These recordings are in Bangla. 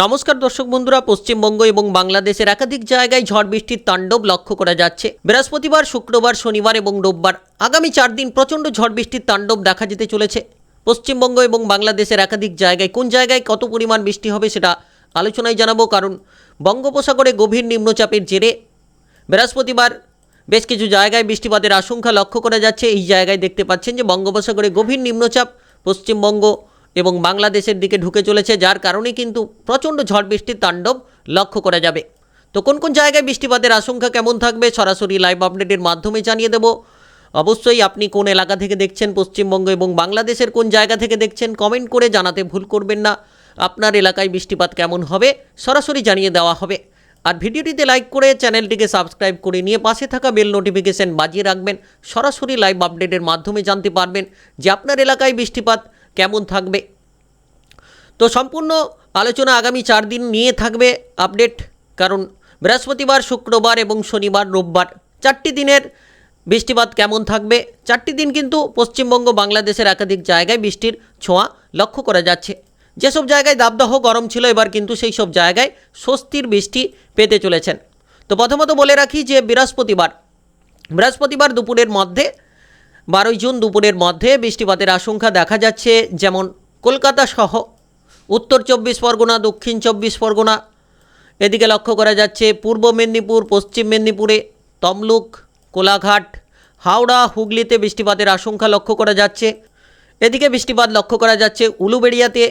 নমস্কার দর্শক বন্ধুরা, পশ্চিমবঙ্গ এবং বাংলাদেশের একাধিক জায়গায় ঝড় বৃষ্টির তাণ্ডব লক্ষ্য করা যাচ্ছে। বৃহস্পতিবার, শুক্রবার, শনিবার এবং রোববার আগামী চার দিন প্রচণ্ড ঝড় বৃষ্টির তাণ্ডব দেখা যেতে চলেছে। পশ্চিমবঙ্গ এবং বাংলাদেশের একাধিক জায়গায় কোন জায়গায় কত পরিমাণ বৃষ্টি হবে সেটা আলোচনায় জানাব, কারণ বঙ্গোপসাগরে গভীর নিম্নচাপের জেরে বৃহস্পতিবার বেশ কিছু জায়গায় বৃষ্টিপাতের আশঙ্কা লক্ষ্য করা যাচ্ছে। এই জায়গায় দেখতে পাচ্ছেন যে বঙ্গোপসাগরে গভীর নিম্নচাপ, পশ্চিমবঙ্গ এবং বাংলাদেশের দিকে ঢুকে চলেছে, যার কারণে কিন্তু প্রচণ্ড ঝড় বৃষ্টির তাণ্ডব লক্ষ্য করা যাবে। তো কোন কোন জায়গায় বৃষ্টিপাতের আশঙ্কা কেমন থাকবে, সরাসরি লাইভ আপডেটের মাধ্যমে জানিয়ে দেব। অবশ্যই আপনি কোন এলাকা থেকে দেখছেন, পশ্চিমবঙ্গ এবং বাংলাদেশের কোন জায়গা থেকে দেখছেন, কমেন্ট করে জানাতে ভুল করবেন না। আপনার এলাকায় বৃষ্টিপাত কেমন হবে, সরাসরি জানিয়ে দেওয়া হবে। আর ভিডিওটিতে লাইক করে চ্যানেলটিকে সাবস্ক্রাইব করে নিয়ে পাশে থাকা বেল নোটিফিকেশন বাজিয়ে রাখবেন। সরাসরি লাইভ আপডেটের মাধ্যমে জানতে পারবেন যে আপনার এলাকায় বৃষ্টিপাত কেমন থাকবে? তো সম্পূর্ণ আলোচনা আগামী চার দিন নিয়ে থাকবে আপডেট, কারণ বৃহস্পতিবার, শুক্রবার এবং শনিবার, রোববার চারটি দিনের বৃষ্টিপাত কেমন থাকবে? চারটি দিন কিন্তু পশ্চিমবঙ্গ, বাংলাদেশের একাধিক জায়গায় বৃষ্টির ছোঁয়া লক্ষ্য করা যাচ্ছে। যেসব জায়গায় দাবদাহ গরম ছিল, এবার কিন্তু সেই সব জায়গায় স্বস্তির বৃষ্টি পেতে চলেছেন। তো প্রথমত বলে রাখি যে বৃহস্পতিবার বৃহস্পতিবার দুপুরের মধ্যে বারোই জুন দুপুরের মধ্যে বৃষ্টিপাতের আশঙ্কা দেখা যাচ্ছে, যেমন কলকাতা সহ উত্তর চব্বিশ পরগনা, দক্ষিণ চব্বিশ পরগনা। এদিকে লক্ষ্য করা যাচ্ছে, পূর্ব মেদিনীপুর, পশ্চিম মেদিনীপুরে, তমলুক, কোলাঘাট, হাওড়া, হুগলিতে বৃষ্টিপাতের আশঙ্কা লক্ষ্য করা যাচ্ছে। এদিকে বৃষ্টিপাত লক্ষ্য করা যাচ্ছে উলুবেড়িয়াতে,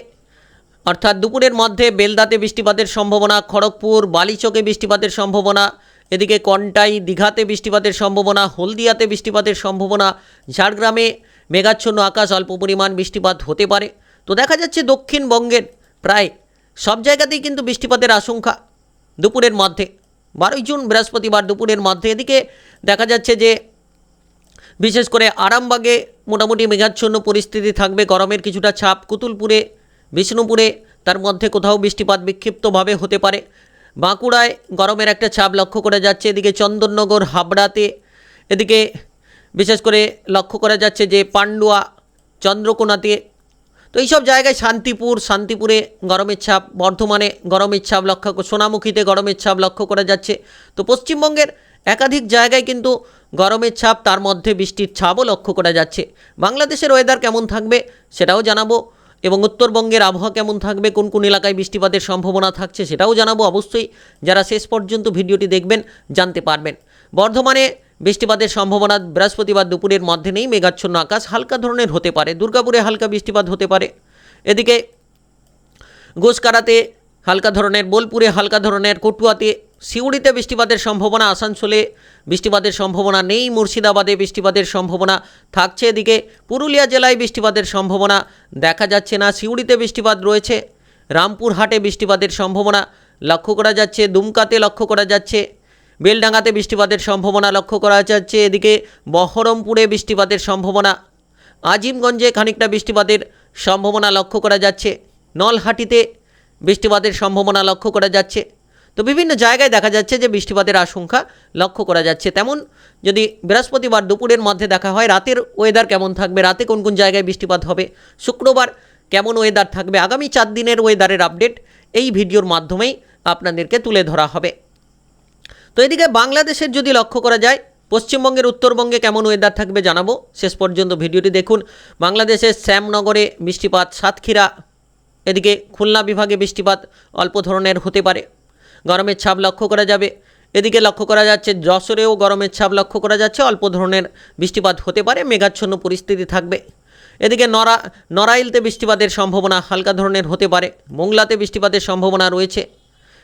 অর্থাৎ দুপুরের মধ্যে বেলদাতে বৃষ্টিপাতের সম্ভাবনা, খড়গপুর, বালিচকে বৃষ্টিপাতের সম্ভাবনা এদিকে কন্টাই দীঘাতে বৃষ্টিপাতের সম্ভাবনা, হলদিয়াতে বৃষ্টিপাতের সম্ভাবনা, ঝাড়গ্রামে মেঘাচ্ছন্ন আকাশ, অল্প পরিমাণ বৃষ্টিপাত হতে পারে। তো দেখা যাচ্ছে দক্ষিণবঙ্গের প্রায় সব জায়গাতেই কিন্তু বৃষ্টিপাতের আশঙ্কা দুপুরের মধ্যে। বারোই জুন, বৃহস্পতিবার দুপুরের মধ্যে এদিকে দেখা যাচ্ছে যে বিশেষ করে আরামবাগে মোটামুটি মেঘাচ্ছন্ন পরিস্থিতি থাকবে। গরমের কিছুটা ছাপ কুতুলপুরে, বিষ্ণুপুরে, তার মধ্যে কোথাও বৃষ্টিপাত বিক্ষিপ্তভাবে হতে পারে। বাঁকুড়ায় গরমের একটা ছাপ লক্ষ্য করা যাচ্ছে। এদিকে চন্দননগর, হাবড়াতে এদিকে বিশেষ করে লক্ষ্য করা যাচ্ছে যে পান্ডুয়া, চন্দ্রকোনাতে। তো এইসব জায়গায় শান্তিপুর, শান্তিপুরে গরমের ছাপ, বর্ধমানে গরমের ছাপ লক্ষ্য সোনামুখীতে গরমের ছাপ লক্ষ্য করা যাচ্ছে। তো পশ্চিমবঙ্গের একাধিক জায়গায় কিন্তু গরমের ছাপ, তার মধ্যে বৃষ্টির ছাপও লক্ষ্য করা যাচ্ছে। বাংলাদেশের ওয়েদার কেমন থাকবে সেটাও জানাব। এবং উত্তরবঙ্গের আবহাওয়া কেমন থাকবে, কোন কোন এলাকায় বৃষ্টিপাতের সম্ভাবনা থাকছে সেটাও জানাব। অবশ্যই যারা শেষ পর্যন্ত ভিডিওটি দেখবেন, জানতে পারবেন। বর্ধমানে বৃষ্টিপাতের সম্ভাবনা বৃহস্পতিবার দুপুরের মধ্যে নেই, মেঘাচ্ছন্ন আকাশ, হালকা ধরনের হতে পারে। দুর্গাপুরে হালকা বৃষ্টিপাত হতে পারে। এদিকে গোসকারাতে হালকা ধরনের বোলপুরে, হালকা ধরনের কটুয়াতে সিউড়িতে বৃষ্টিপাতের সম্ভাবনা, আসানসোলে বৃষ্টিপাতের সম্ভাবনা নেই, মুর্শিদাবাদে বৃষ্টিপাতের সম্ভাবনা থাকছে এদিকে, পুরুলিয়া জেলায় বৃষ্টিপাতের সম্ভাবনা দেখা যাচ্ছে না সিউড়িতে বৃষ্টিপাত রয়েছে, রামপুরহাটে বৃষ্টিপাতের সম্ভাবনা লক্ষ্য করা যাচ্ছে, দুমকাতে লক্ষ্য করা যাচ্ছে, বেলডাঙ্গাতে বৃষ্টিপাতের সম্ভাবনা লক্ষ্য করা যাচ্ছে এদিকে, বহরমপুরে বৃষ্টিপাতের সম্ভাবনা, আজিমগঞ্জে খানিকটা বৃষ্টিপাতের সম্ভাবনা লক্ষ্য করা যাচ্ছে, নলহাটিতে বৃষ্টিপাতের সম্ভাবনা লক্ষ্য করা যাচ্ছে। তো বিভিন্ন জায়গায় দেখা যাচ্ছে যে বৃষ্টিপাতের আশঙ্কা লক্ষ্য করা যাচ্ছে। তেমন যদি বৃহস্পতিবার দুপুরের মধ্যে দেখা হয়, রাতের ওয়েদার কেমন থাকবে, রাতে কোন কোন জায়গায় বৃষ্টিপাত হবে, শুক্রবার কেমন ওয়েদার থাকবে, আগামী চার দিনের ওয়েদারের আপডেট এই ভিডিওর মাধ্যমেই আপনাদেরকে তুলে ধরা হবে। তো এদিকে বাংলাদেশের যদি লক্ষ্য করা যায়, পশ্চিমবঙ্গের উত্তরবঙ্গে কেমন ওয়েদার থাকবে জানাব। শেষ পর্যন্ত ভিডিওটি দেখুন। বাংলাদেশের শ্যামনগরে বৃষ্টিপাত, সাতক্ষীরা এদিকে খুলনা বিভাগে বৃষ্টিপাত অল্প ধরনের হতে পারে। গরমের ছাপ লক্ষ্য করা যাবে। এদিকে লক্ষ্য করা যাচ্ছে যশোরেও গরমের ছাপ লক্ষ্য করা যাচ্ছে, অল্প ধরনের বৃষ্টিপাত হতে পারে, মেঘাচ্ছন্ন পরিস্থিতি থাকবে। এদিকে নরা, নড়াইলতে বৃষ্টিপাতের সম্ভাবনা হালকা ধরনের হতে পারে, মোংলাতে বৃষ্টিপাতের সম্ভাবনা রয়েছে।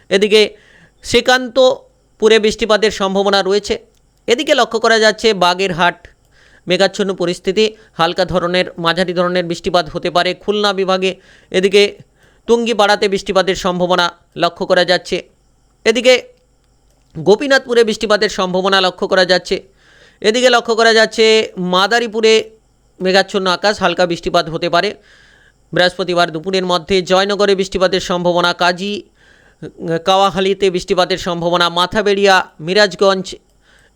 এদিকে শ্রীকান্তপুরে বৃষ্টিপাতের সম্ভাবনা রয়েছে। এদিকে লক্ষ্য করা যাচ্ছে বাগেরহাট মেঘাচ্ছন্ন পরিস্থিতি, হালকা ধরনের, মাঝারি ধরনের বৃষ্টিপাত হতে পারে খুলনা বিভাগে। এদিকে টুঙ্গিপাড়াতে বৃষ্টিপাতের সম্ভাবনা লক্ষ্য করা যাচ্ছে। এদিকে গোপীনাথপুরে বৃষ্টিপাতের সম্ভাবনা লক্ষ্য করা যাচ্ছে। এদিকে লক্ষ্য করা যাচ্ছে মাদারীপুরে মেঘাচ্ছন্ন আকাশ, হালকা বৃষ্টিপাত হতে পারে। বৃহস্পতিবার দুপুরের মধ্যে জয়নগরে বৃষ্টিপাতের সম্ভাবনা, কাজী কাওয়াহালিতে বৃষ্টিপাতের সম্ভাবনা, মাথাবেড়িয়া, মিরাজগঞ্জ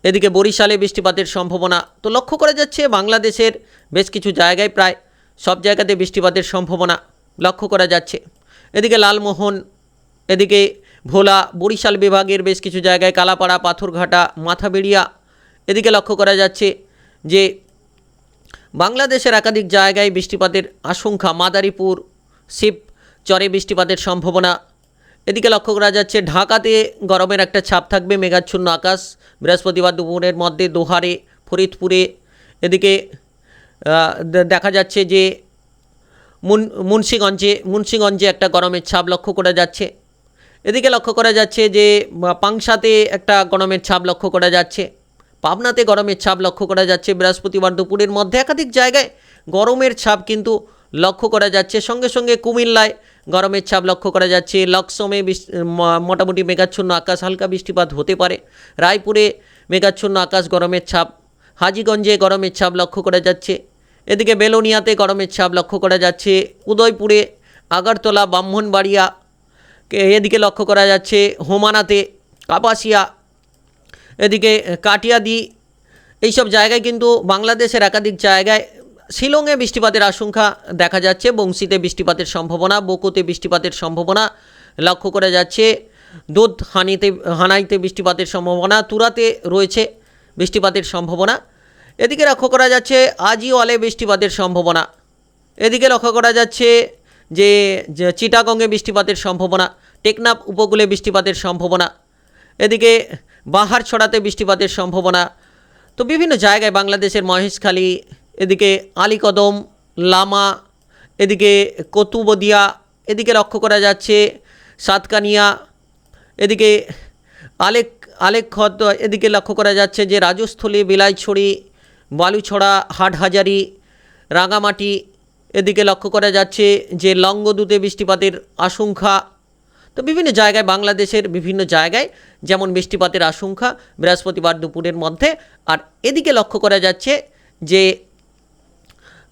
এদিকে বরিশালে বৃষ্টিপাতের সম্ভাবনা তো লক্ষ্য করা যাচ্ছে, বাংলাদেশের বেশ কিছু জায়গায় প্রায় সব জায়গাতে বৃষ্টিপাতের সম্ভাবনা লক্ষ্য করা যাচ্ছে। এদিকে লালমোহন, এদিকে ভোলা, বরিশাল বিভাগের বেশ কিছু জায়গায় কালাপাড়া, পাথরঘাটা, মাথাবেড়িয়া, এদিকে লক্ষ্য করা যাচ্ছে যে বাংলাদেশের একাধিক জায়গায় বৃষ্টিপাতের আশঙ্কা। মাদারীপুর, শিব, চরে বৃষ্টিপাতের সম্ভাবনা এদিকে লক্ষ্য করা যাচ্ছে, ঢাকাতে গরমের একটা ছাপ থাকবে, মেঘাচ্ছন্ন আকাশ। বৃহস্পতিবার দুপুরের মধ্যে দোহারে, ফরিদপুরে। এদিকে দেখা যাচ্ছে যে মুন, মুন্সিগঞ্জে মুন্সিগঞ্জে একটা গরমের ছাপ লক্ষ্য করা যাচ্ছে। এদিকে লক্ষ্য করা যাচ্ছে যে পাংশাতে একটা গরমের ছাপ লক্ষ্য করা যাচ্ছে। পাবনাতে গরমের ছাপ লক্ষ্য করা যাচ্ছে। বৃহস্পতিবার দুপুরের মধ্যে একাধিক জায়গায় গরমের ছাপ কিন্তু লক্ষ্য করা যাচ্ছে। সঙ্গে সঙ্গে কুমিল্লায় গরমের ছাপ লক্ষ্য করা যাচ্ছে। লক্সমে মোটামুটি মেঘাচ্ছন্ন আকাশ, হালকা বৃষ্টিপাত হতে পারে। রায়পুরে মেঘাচ্ছন্ন আকাশ গরমের ছাপ হাজিগঞ্জে গরমের ছাপ লক্ষ্য করা যাচ্ছে। এদিকে বেলোনিয়াতে গরমের ছাপ লক্ষ্য করা যাচ্ছে। উদয়পুরে আগরতলা, ব্রাহ্মণবাড়িয়া এদিকে লক্ষ্য করা যাচ্ছে। হোমানাতে কাপাসিয়া, এদিকে কাটিয়াদি, এইসব জায়গায় কিন্তু বাংলাদেশের একাধিক জায়গায় শিলংয়ে বৃষ্টিপাতের আশঙ্কা দেখা যাচ্ছে, বংশীতে বৃষ্টিপাতের সম্ভাবনা, বকুতে বৃষ্টিপাতের সম্ভাবনা লক্ষ্য করা যাচ্ছে। দুধ হানিতে হানাইতে বৃষ্টিপাতের সম্ভাবনা, তুরাতে রয়েছে বৃষ্টিপাতের সম্ভাবনা। এদিকে লক্ষ্য করা যাচ্ছে আজই অলে বৃষ্টিপাতের সম্ভাবনা। এদিকে লক্ষ্য করা যাচ্ছে যে চিটাগঙ্গে বৃষ্টিপাতের সম্ভাবনা টেকনাপ উপকূলে বৃষ্টিপাতের সম্ভাবনা। এদিকে বাহার ছড়াতে বৃষ্টিপাতের সম্ভাবনা। তো বিভিন্ন জায়গায় বাংলাদেশের মহেশখালী এদিকে আলীকদম, লামা, এদিকে কতুবদিয়া, এদিকে লক্ষ্য করা যাচ্ছে সাতকানিয়া, এদিকে আলেক আলেখ্যত এদিকে লক্ষ্য করা যাচ্ছে যে রাজস্থলী, বিলাইছড়ি, বালুছড়া, হাটহাজারি, রাঙামাটি, এদিকে লক্ষ্য করা যাচ্ছে যে লঙ্গদুতে বৃষ্টিপাতের আশঙ্কা। তো বিভিন্ন জায়গায় বাংলাদেশের বিভিন্ন জায়গায় যেমন বৃষ্টিপাতের আশঙ্কা বৃহস্পতিবার দুপুরের মধ্যে, আর এদিকে লক্ষ্য করা যাচ্ছে যে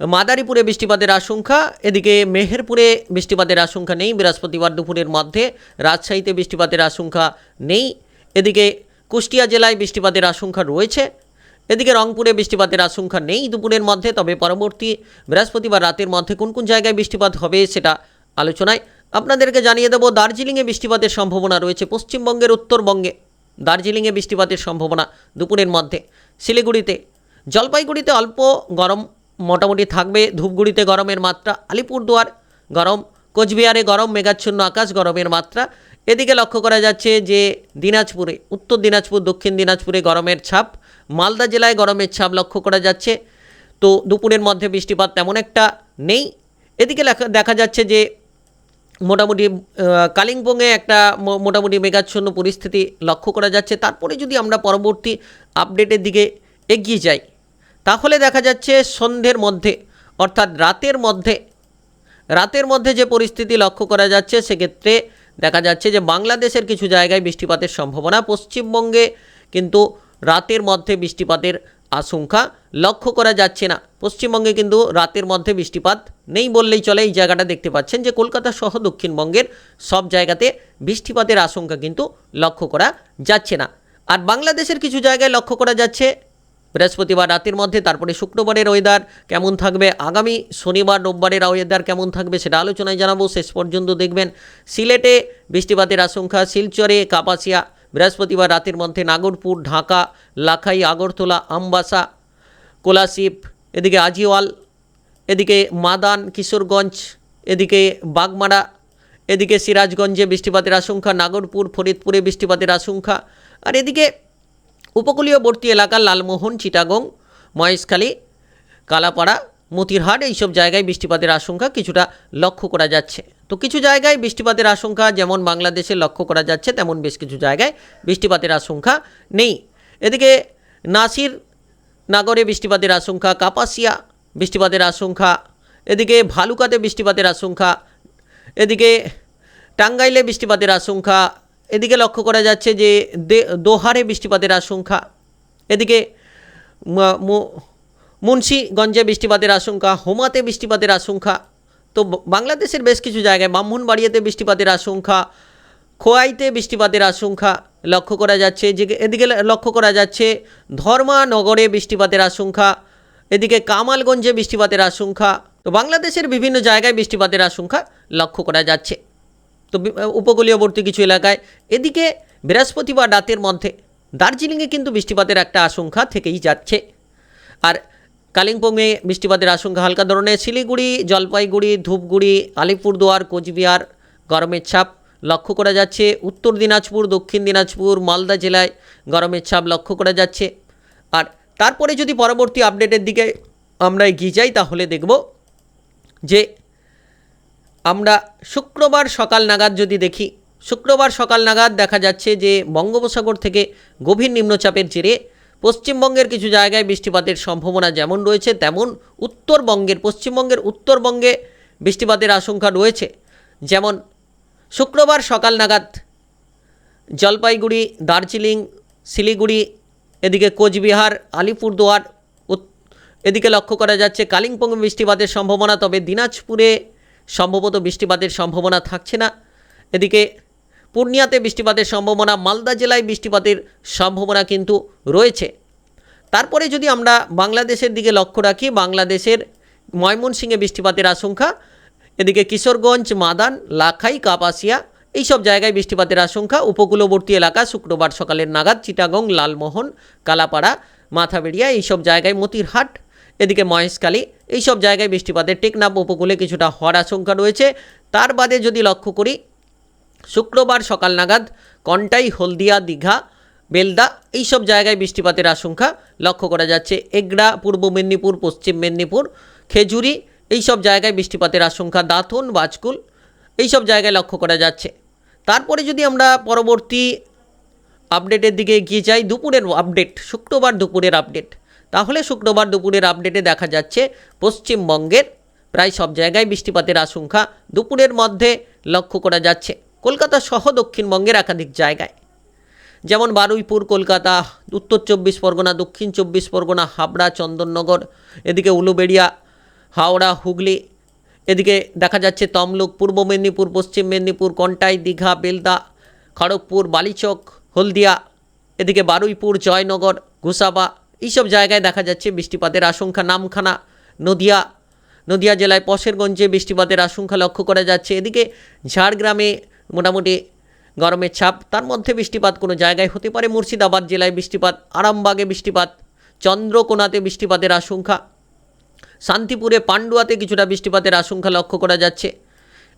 মাদারীপুরে বৃষ্টিপাতের আশঙ্কা, এদিকে মেহেরপুরে বৃষ্টিপাতের আশঙ্কা নেই, বৃহস্পতিবার দুপুরের মধ্যে রাজশাহীতে বৃষ্টিপাতের আশঙ্কা নেই, এদিকে কুষ্টিয়া জেলায় বৃষ্টিপাতের আশঙ্কা রয়েছে, এদিকে রংপুরে বৃষ্টিপাতের আশঙ্কা নেই দুপুরের মধ্যে, তবে পরবর্তী বৃহস্পতিবার রাতের মধ্যে কোন কোন জায়গায় বৃষ্টিপাত হবে সেটা আলোচনায় আপনাদেরকে জানিয়ে দেবো। দার্জিলিংয়ে বৃষ্টিপাতের সম্ভাবনা রয়েছে, পশ্চিমবঙ্গের উত্তরবঙ্গে দার্জিলিংয়ে বৃষ্টিপাতের সম্ভাবনা দুপুরের মধ্যে। শিলিগুড়িতে, জলপাইগুড়িতে অল্প গরম মোটামুটি থাকবে। ধূপগুড়িতে গরমের মাত্রা, আলিপুরদুয়ার গরম, কোচবিহারে গরম, মেঘাচ্ছন্ন আকাশ, গরমের মাত্রা। এদিকে লক্ষ্য করা যাচ্ছে যে দিনাজপুরে, উত্তর দিনাজপুর, দক্ষিণ দিনাজপুরে গরমের ছাপ। মালদা জেলায় গরমের ছাপ লক্ষ্য করা যাচ্ছে। তো দুপুরের মধ্যে বৃষ্টিপাত তেমন একটা নেই। এদিকে দেখা যাচ্ছে যে মোটামুটি কালিম্পংয়ে একটা মোটামুটি মেঘাচ্ছন্ন পরিস্থিতি লক্ষ্য করা যাচ্ছে। তারপরে যদি আমরা পরবর্তী আপডেটের দিকে এগিয়ে যাই তাহলে দেখা যাচ্ছে সন্ধ্যের মধ্যে, অর্থাৎ রাতের মধ্যে রাতের মধ্যে যে পরিস্থিতি লক্ষ্য করা যাচ্ছে, সেক্ষেত্রে দেখা যাচ্ছে যে বাংলাদেশের কিছু জায়গায় বৃষ্টিপাতের সম্ভাবনা, পশ্চিমবঙ্গে কিন্তু রাতের মধ্যে বৃষ্টিপাতের আশঙ্কা লক্ষ্য করা যাচ্ছে না। পশ্চিমবঙ্গে কিন্তু রাতের মধ্যে বৃষ্টিপাত নেই বললেই চলে, এই জায়গাটা দেখতে পাচ্ছেন যে কলকাতা সহ দক্ষিণবঙ্গের সব জায়গাতে বৃষ্টিপাতের আশঙ্কা কিন্তু লক্ষ্য করা যাচ্ছে না। আর বাংলাদেশের কিছু জায়গায় লক্ষ্য করা যাচ্ছে বৃহস্পতিবার রাতের মধ্যে, তারপরে শুক্রবারের ওয়েদার কেমন থাকবে? আগামী শনিবার, রোববারের ওয়েদার কেমন থাকবে সেটা আলোচনায় জানাব। শেষ পর্যন্ত দেখবেন সিলেটে বৃষ্টিপাতের আশঙ্কা, শিলচরে কাপাসিয়া, বৃহস্পতিবার রাতের মধ্যে নাগরপুর, ঢাকা, লাখাই, আগরতলা, আমবাসা কোলাশিপ এদিকে আজিওয়াল, এদিকে মাদান, কিশোরগঞ্জ, এদিকে বাগমারা, এদিকে সিরাজগঞ্জে বৃষ্টিপাতের আশঙ্কা, নাগরপুর, ফরিদপুরে বৃষ্টিপাতের আশঙ্কা, আর এদিকে উপকূলীয়বর্তী এলাকা লালমোহন, চিটাগং, মহেশখালী, কালাপাড়া, মতিরহাট, এইসব জায়গায় বৃষ্টিপাতের আশঙ্কা কিছুটা লক্ষ্য করা যাচ্ছে। তো কিছু জায়গায় বৃষ্টিপাতের আশঙ্কা যেমন বাংলাদেশে লক্ষ্য করা যাচ্ছে, তেমন বেশ কিছু জায়গায় বৃষ্টিপাতের আশঙ্কা নেই। এদিকে নাসির নাগরে বৃষ্টিপাতের আশঙ্কা, কাপাসিয়া বৃষ্টিপাতের আশঙ্কা, এদিকে ভালুকাতে বৃষ্টিপাতের আশঙ্কা, এদিকে টাঙ্গাইলে বৃষ্টিপাতের আশঙ্কা এদিকে লক্ষ্য করা যাচ্ছে যে দোহারে বৃষ্টিপাতের আশঙ্কা। এদিকে মুন্সিগঞ্জে বৃষ্টিপাতের আশঙ্কা, হোমাতে বৃষ্টিপাতের আশঙ্কা। তো বাংলাদেশের বেশ কিছু জায়গায় ব্রাহ্মণবাড়িয়াতে বৃষ্টিপাতের আশঙ্কা, খোয়াইতে বৃষ্টিপাতের আশঙ্কা লক্ষ্য করা যাচ্ছে। যে, এদিকে লক্ষ্য করা যাচ্ছে ধর্মানগরে বৃষ্টিপাতের আশঙ্কা, এদিকে কামালগঞ্জে বৃষ্টিপাতের আশঙ্কা। তো বাংলাদেশের বিভিন্ন জায়গায় বৃষ্টিপাতের আশঙ্কা লক্ষ্য করা যাচ্ছে। তো উপকূলীয়বর্তী কিছু এলাকায়। এদিকে বৃহস্পতিবার রাতের মধ্যে দার্জিলিংয়ে কিন্তু বৃষ্টিপাতের একটা আশঙ্কা থেকেই যাচ্ছে। আর কালিম্পংয়ে বৃষ্টিপাতের আশঙ্কা হালকা ধরনের। শিলিগুড়ি, জলপাইগুড়ি, ধূপগুড়ি, আলিপুরদুয়ার, কোচবিহার গরমের ছাপ লক্ষ্য করা যাচ্ছে। উত্তর দিনাজপুর, দক্ষিণ দিনাজপুর, মালদা জেলায় গরমের ছাপ লক্ষ্য করা যাচ্ছে। আর তারপরে যদি পরবর্তী আপডেটের দিকে আমরা এগিয়ে যাই, তাহলে দেখব যে আমরা শুক্রবার সকাল নাগাদ যদি দেখি, শুক্রবার সকাল নাগাদ দেখা যাচ্ছে যে বঙ্গোপসাগর থেকে গভীর নিম্নচাপের জেরে পশ্চিমবঙ্গের কিছু জায়গায় বৃষ্টিপাতের সম্ভাবনা যেমন রয়েছে, তেমন উত্তরবঙ্গের, পশ্চিমবঙ্গের উত্তরবঙ্গে বৃষ্টিপাতের আশঙ্কা রয়েছে। যেমন শুক্রবার সকাল নাগাদ জলপাইগুড়ি, দার্জিলিং, শিলিগুড়ি, এদিকে কোচবিহার, আলিপুরদুয়ার এদিকে লক্ষ্য করা যাচ্ছে কালিম্পং বৃষ্টিপাতের সম্ভাবনা, তবে দিনাজপুরে সম্ভবত বৃষ্টিপাতের সম্ভাবনা থাকছে না। এদিকে পূর্ণিয়াতে বৃষ্টিপাতের সম্ভাবনা, মালদা জেলায় বৃষ্টিপাতের সম্ভাবনা কিন্তু রয়েছে। তারপরে যদি আমরা বাংলাদেশের দিকে লক্ষ্য রাখি, বাংলাদেশের ময়মনসিংহে বৃষ্টিপাতের আশঙ্কা, এদিকে কিশোরগঞ্জ, মাদান, লাখাই, কাপাসিয়া, এইসব জায়গায় বৃষ্টিপাতের আশঙ্কা। উপকূলবর্তী এলাকা শুক্রবার সকালের নাগাদ চিটাগং, লালমোহন, কালাপাড়া, মাথাবেড়িয়া, এইসব জায়গায় মতিরহাট, এদিকে মহেশখালী এইসব জায়গায় বৃষ্টিপাতের টেকনাফ উপকূলে কিছুটা হওয়ার আশঙ্কা রয়েছে। তার বাদে যদি লক্ষ্য করি, শুক্রবার সকাল নাগাদ কন্টাই, হলদিয়া, দীঘা, বেলদা এইসব জায়গায় বৃষ্টিপাতের আশঙ্কা লক্ষ্য করা যাচ্ছে। এগড়া, পূর্ব মেদিনীপুর, পশ্চিম মেদিনীপুর, খেজুরি এইসব জায়গায় বৃষ্টিপাতের আশঙ্কা, দাঁতন, বাজকুল এইসব জায়গায় লক্ষ্য করা যাচ্ছে। তারপরে যদি আমরা পরবর্তী আপডেটের দিকে এগিয়ে যাই, দুপুরের আপডেট, শুক্রবার দুপুরের আপডেট। তাহলে শুক্রবার দুপুরের আপডেটে দেখা যাচ্ছে পশ্চিমবঙ্গের প্রায় সব জায়গায় বৃষ্টিপাতের আশঙ্কা দুপুরের মধ্যে লক্ষ্য করা যাচ্ছে। কলকাতা সহ দক্ষিণবঙ্গের একাধিক জায়গায়। যেমন বারুইপুর, কলকাতা, উত্তর চব্বিশ পরগনা, দক্ষিণ চব্বিশ পরগনা, হাবড়া, চন্দননগর, এদিকে উলুবেড়িয়া, হাওড়া, হুগলি, এদিকে দেখা যাচ্ছে তমলুক, পূর্ব মেদিনীপুর, পশ্চিম মেদিনীপুর, কন্টাই, দীঘা, বেলদা, খড়গপুর, বালিচক, হলদিয়া, এদিকে বারুইপুর, জয়নগর, ঘুষাবা এইসব জায়গায় দেখা যাচ্ছে বৃষ্টিপাতের আশঙ্কা। নামখানা, নদিয়া নদিয়া জেলায় পশেরগঞ্জে বৃষ্টিপাতের আশঙ্কা লক্ষ্য করা যাচ্ছে। এদিকে ঝাড়গ্রামে মোটামুটি গরমের ছাপ, তার মধ্যে বৃষ্টিপাত কোনো জায়গায় হতে পারে। মুর্শিদাবাদ জেলায় বৃষ্টিপাত, আরামবাগে বৃষ্টিপাত, চন্দ্রকোনাতে বৃষ্টিপাতের আশঙ্কা। শান্তিপুরে, পান্ডুয়াতে কিছুটা বৃষ্টিপাতের আশঙ্কা লক্ষ্য করা যাচ্ছে।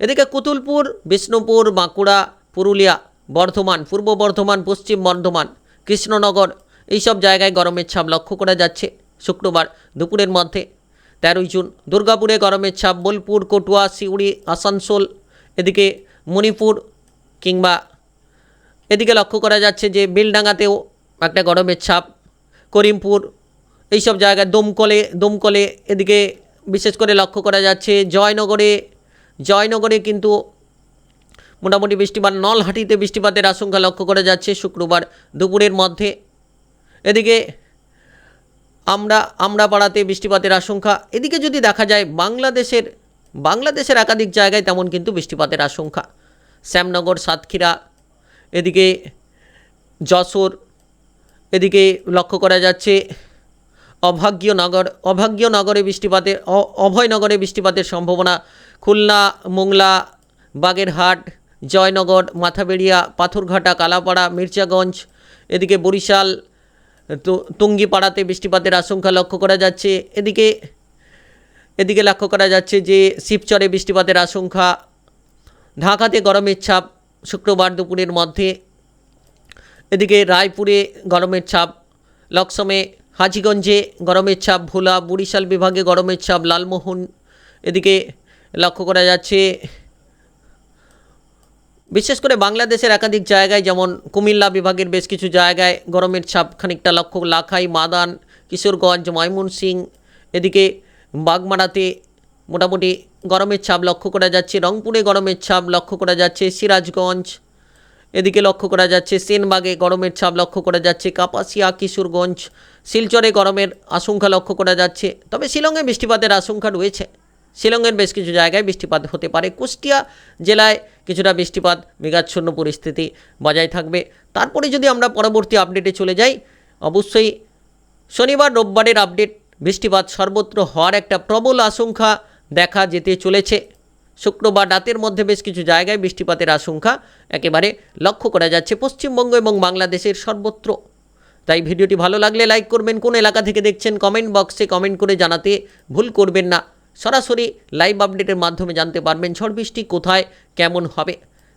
এদিকে কুতুলপুর, বিষ্ণুপুর, বাঁকুড়া, পুরুলিয়া, বর্ধমান, পূর্ব বর্ধমান, পশ্চিম বর্ধমান, কৃষ্ণনগর এইসব জায়গায় গরমের ছাপ লক্ষ্য করা যাচ্ছে। শুক্রবার দুপুরের মধ্যে তেরোই জুন দুর্গাপুরে গরমের ছাপ বোলপুর, কটুয়া, সিউড়ি, আসানসোল, এদিকে মণিপুর কিংবা এদিকে লক্ষ্য করা যাচ্ছে যে বেলডাঙ্গাতেও একটা গরমের ছাপ, করিমপুর এইসব জায়গায় দমকলে দমকলে এদিকে বিশেষ করে লক্ষ্য করা যাচ্ছে জয়নগরে জয়নগরে কিন্তু মোটামুটি বৃষ্টিপাত, নলহাটিতে বৃষ্টিপাতের আশঙ্কা লক্ষ্য করা যাচ্ছে। শুক্রবার দুপুরের মধ্যে এদিকে আমরা আমরা পাড়াতে বৃষ্টিপাতের আশঙ্কা। এদিকে যদি দেখা যায় বাংলাদেশের বাংলাদেশের একাধিক জায়গায় তেমন কিন্তু বৃষ্টিপাতের আশঙ্কা। শ্যামনগর, সাতক্ষীরা, এদিকে যশোর, এদিকে লক্ষ্য করা যাচ্ছে অভাগ্যনগর অভাগ্যনগরে বৃষ্টিপাতের অভয়নগরে বৃষ্টিপাতের সম্ভাবনা। খুলনা, মোংলা, বাগেরহাট, জয়নগর, মাথাবেড়িয়া, পাথরঘাটা, কালাপাড়া, মির্জাগঞ্জ, এদিকে বরিশাল তু- তুঙ্গিপাড়াতে বৃষ্টিপাতের আশঙ্কা লক্ষ্য করা যাচ্ছে। এদিকে এদিকে লক্ষ্য করা যাচ্ছে যে শিবচরে বৃষ্টিপাতের আশঙ্কা। ঢাকাতে গরমের ছাপ শুক্রবার দুপুরের মধ্যে। এদিকে রায়পুরে গরমের ছাপ। লক্সমে, হাজিগঞ্জে গরমের ছাপ, ভোলা, বরিশাল বিভাগে গরমের ছাপ, লালমোহন। এদিকে লক্ষ্য করা যাচ্ছে বিশেষ করে বাংলাদেশের একাধিক জায়গায়, যেমন কুমিল্লা বিভাগের বেশ কিছু জায়গায় গরমের ছাপ খানিকটা লক্ষ্য, লাখাই, মাদান, কিশোরগঞ্জ, ময়মনসিং, এদিকে বাগমারাতে মোটামুটি গরমের ছাপ লক্ষ্য করা যাচ্ছে, রংপুরে গরমের ছাপ লক্ষ্য করা যাচ্ছে, সিরাজগঞ্জ এদিকে লক্ষ্য করা যাচ্ছে, সেনবাগে গরমের ছাপ লক্ষ্য করা যাচ্ছে, কাপাসিয়া, কিশোরগঞ্জ, শিলচরে গরমের আশঙ্কা লক্ষ্য করা যাচ্ছে, তবে শিলংয়ে বৃষ্টিপাতের আশঙ্কা রয়েছে। শিলংয়ের বেশ কিছু জায়গায় বৃষ্টিপাত হতে পারে। কুষ্টিয়া জেলায় কিছুটা বৃষ্টিপাত, মেঘাচ্ছন্ন পরিস্থিতি বজায় থাকবে। তারপরে যদি আমরা পরবর্তী আপডেটে চলে যাই, অবশ্যই শনিবার, রোববারের আপডেট বৃষ্টিপাত সর্বত্র হওয়ার একটা প্রবল আশঙ্কা দেখা যেতে চলেছে। শুক্রবার রাতের মধ্যে বেশ কিছু জায়গায় বৃষ্টিপাতের আশঙ্কা একেবারে লক্ষ্য করা যাচ্ছে পশ্চিমবঙ্গ এবং বাংলাদেশের সর্বত্র। তাই ভিডিওটি ভালো লাগলে লাইক করবেন। কোন এলাকা থেকে দেখছেন কমেন্ট বক্সে কমেন্ট করে জানাতে ভুল করবেন না। সরাসরি লাইভ আপডেটের মাধ্যমে জানতে পারবেন ঝড় বৃষ্টি কোথায়, কেমন হবে।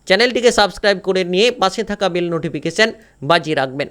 চ্যানেলটিকে সাবস্ক্রাইব করে নিয়ে পাশে থাকা বেল নোটিফিকেশান বাজিয়ে রাখবেন।